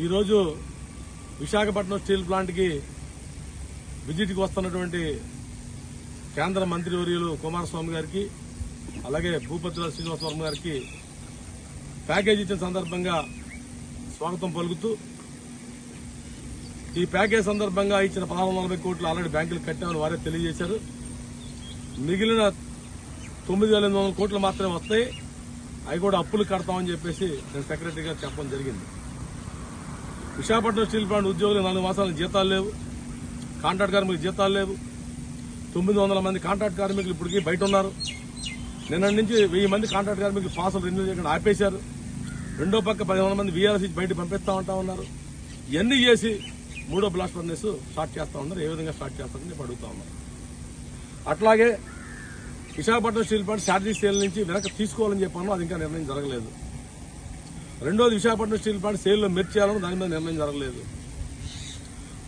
ఈరోజు విశాఖపట్నం స్టీల్ ప్లాంట్కి విజిట్కి వస్తున్నటువంటి కేంద్ర మంత్రివర్యులు కుమారస్వామి గారికి అలాగే భూపతిరాజు శ్రీనివాసవర్మ గారికి ప్యాకేజ్ ఇచ్చిన సందర్భంగా స్వాగతం పలుకుతూ ఈ ప్యాకేజ్ సందర్భంగా ఇచ్చిన పదహారు నలభై కోట్లు ఆల్రెడీ బ్యాంకులు కట్టామని వారే తెలియజేశారు. మిగిలిన తొమ్మిది వేల ఎనిమిది వందల కోట్లు మాత్రమే వస్తాయి. అవి కూడా అప్పులు కడతామని చెప్పేసి నేను సెక్రటరీ గారు చెప్పడం జరిగింది. విశాఖపట్నం స్టీల్ ప్లాంట్ ఉద్యోగులు నాలుగు మాసాల జీతాలు లేవు. కాంట్రాక్ట్ కార్మికులకు జీతాలు లేవు. తొమ్మిది వందల మంది కాంట్రాక్ట్ కార్మికులు ఇప్పటికీ బయట ఉన్నారు. నిన్న నుంచి వెయ్యి మంది కాంట్రాక్ట్ కార్మికులు పాసులు రెన్యూ చేయకుండా ఆపేశారు. రెండో పక్క పదిహేను మంది వీఆర్సీ బయట పంపిస్తా ఉంటా ఉన్నారు. ఇవన్నీ చేసి మూడో బ్లాస్ట్ ఫర్నెస్ స్టార్ట్ చేస్తా ఉన్నారు. ఏ విధంగా స్టార్ట్ చేస్తారని చెప్పి అడుగుతా ఉన్నారు. అట్లాగే విశాఖపట్నం స్టీల్ ప్లాంట్ శాలరీ సేల్ నుంచి వెనక తీసుకోవాలని చెప్పాను అది ఇంకా నిర్ణయం జరగలేదు. రెండోది విశాఖపట్నం స్టీల్ ప్లాంట్ సేల్లో మెర్చి దాని మీద నిర్ణయం జరగలేదు.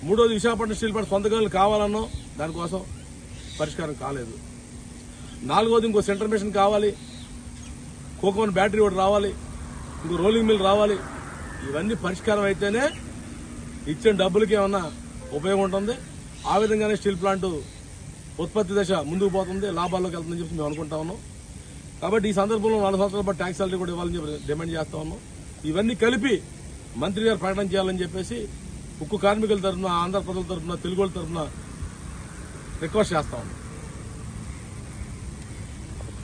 మూడోది విశాఖపట్నం స్టీల్ ప్లాంట్ సొంత గనులు కావాలన్నో దానికోసం పరిష్కారం కాలేదు. నాలుగోది ఇంకో సెంటర్ మిషన్ కావాలి. కోకోన్ బ్యాటరీ ఒకటి రావాలి. ఇంకో రోలింగ్ మిల్ రావాలి. ఇవన్నీ పరిష్కారం అయితేనే ఇచ్చిన డబ్బులకి ఏమన్నా ఉపయోగం ఉంటుంది. ఆ విధంగానే స్టీల్ ప్లాంట్ ఉత్పత్తి దశ ముందుకు పోతుంది. లాభాల్లోకి వెళ్తుందని చెప్పి మేము అనుకుంటా ఉన్నాం. కాబట్టి ఈ సందర్భంలో నాలుగు సంవత్సరాల పాటు ట్యాక్స్ సాలరీ కూడా ఇవ్వాలని చెప్పి డిమాండ్ చేస్తా ఉన్నాం. ఇవన్నీ కలిపి మంత్రి గారు ప్రకటన చేయాలని చెప్పేసి ఉక్కు కార్మికుల తరఫున ఆంధ్రప్రదేశ్ తరఫున తెలుగు వాళ్ళ తరఫున రిక్వెస్ట్ చేస్తా ఉన్నాం.